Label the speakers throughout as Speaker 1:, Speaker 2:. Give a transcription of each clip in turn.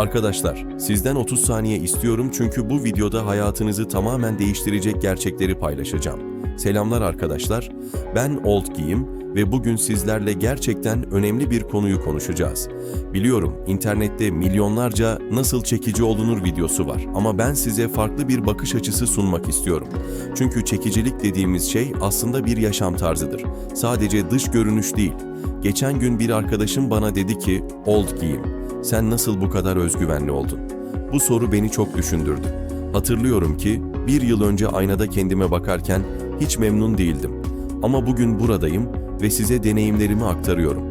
Speaker 1: Arkadaşlar, sizden 30 saniye istiyorum çünkü bu videoda hayatınızı tamamen değiştirecek gerçekleri paylaşacağım. Selamlar arkadaşlar, ben Old Giyim ve bugün sizlerle gerçekten önemli bir konuyu konuşacağız. Biliyorum internette milyonlarca nasıl çekici olunur videosu var ama ben size farklı bir bakış açısı sunmak istiyorum. Çünkü çekicilik dediğimiz şey aslında bir yaşam tarzıdır. Sadece dış görünüş değil. Geçen gün bir arkadaşım bana dedi ki, Old Giyim, sen nasıl bu kadar özgüvenli oldun? Bu soru beni çok düşündürdü. Hatırlıyorum ki bir yıl önce aynada kendime bakarken hiç memnun değildim. Ama bugün buradayım ve size deneyimlerimi aktarıyorum.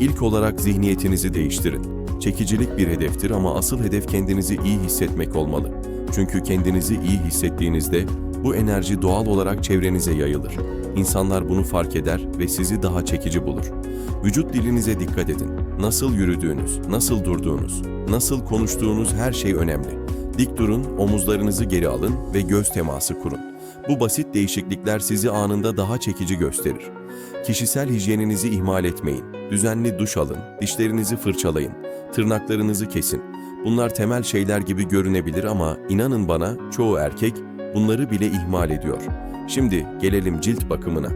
Speaker 1: İlk olarak zihniyetinizi değiştirin. Çekicilik bir hedeftir ama asıl hedef kendinizi iyi hissetmek olmalı. Çünkü kendinizi iyi hissettiğinizde bu enerji doğal olarak çevrenize yayılır. İnsanlar bunu fark eder ve sizi daha çekici bulur. Vücut dilinize dikkat edin. Nasıl yürüdüğünüz, nasıl durduğunuz, nasıl konuştuğunuz her şey önemli. Dik durun, omuzlarınızı geri alın ve göz teması kurun. Bu basit değişiklikler sizi anında daha çekici gösterir. Kişisel hijyeninizi ihmal etmeyin. Düzenli duş alın, dişlerinizi fırçalayın, tırnaklarınızı kesin. Bunlar temel şeyler gibi görünebilir ama inanın bana çoğu erkek bunları bile ihmal ediyor. Şimdi gelelim cilt bakımına.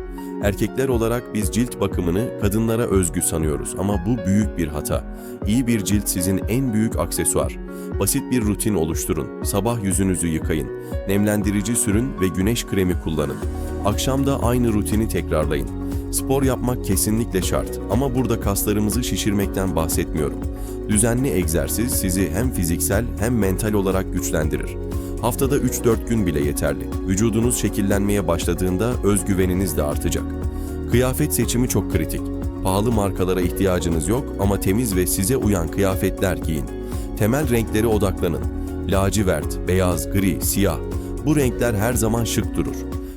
Speaker 1: Erkekler olarak biz cilt bakımını kadınlara özgü sanıyoruz ama bu büyük bir hata. İyi bir cilt sizin en büyük aksesuar. Basit bir rutin oluşturun. Sabah yüzünüzü yıkayın. Nemlendirici sürün ve güneş kremi kullanın. Akşam da aynı rutini tekrarlayın. Spor yapmak kesinlikle şart ama burada kaslarımızı şişirmekten bahsetmiyorum. Düzenli egzersiz sizi hem fiziksel hem mental olarak güçlendirir. Haftada 3-4 gün bile yeterli. Vücudunuz şekillenmeye başladığında özgüveniniz de artacak. Kıyafet seçimi çok kritik. Pahalı markalara ihtiyacınız yok ama temiz ve size uyan kıyafetler giyin. Temel renklere odaklanın. Lacivert, beyaz, gri, siyah. Bu renkler her zaman şık durur.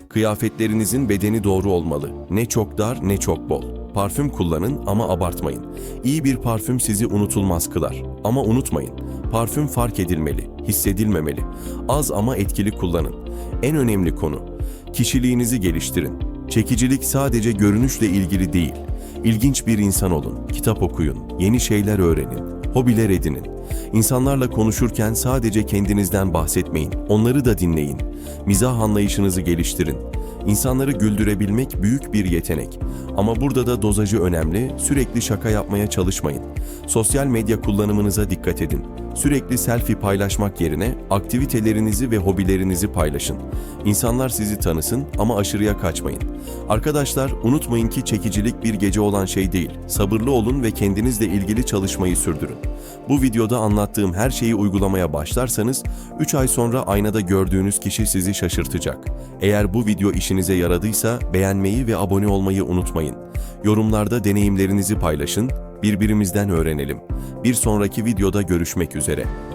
Speaker 1: Kıyafetlerinizin bedeni doğru olmalı. Ne çok dar ne çok bol. Parfüm kullanın ama abartmayın. İyi bir parfüm sizi unutulmaz kılar. Ama unutmayın, parfüm fark edilmeli, hissedilmemeli. Az ama etkili kullanın. En önemli konu, kişiliğinizi geliştirin. Çekicilik sadece görünüşle ilgili değil. İlginç bir insan olun, kitap okuyun, yeni şeyler öğrenin, hobiler edinin. İnsanlarla konuşurken sadece kendinizden bahsetmeyin, onları da dinleyin. Mizah anlayışınızı geliştirin. İnsanları güldürebilmek büyük bir yetenek. Ama burada da dozajı önemli, sürekli şaka yapmaya çalışmayın. Sosyal medya kullanımınıza dikkat edin. Sürekli selfie paylaşmak yerine aktivitelerinizi ve hobilerinizi paylaşın. İnsanlar sizi tanısın ama aşırıya kaçmayın. Arkadaşlar unutmayın ki çekicilik bir gece olan şey değil. Sabırlı olun ve kendinizle ilgili çalışmayı sürdürün. Bu videoda anlattığım her şeyi uygulamaya başlarsanız 3 ay sonra aynada gördüğünüz kişi sizi şaşırtacak. Eğer bu video işinize yaradıysa beğenmeyi ve abone olmayı unutmayın. Yorumlarda deneyimlerinizi paylaşın, birbirimizden öğrenelim. Bir sonraki videoda görüşmek üzere.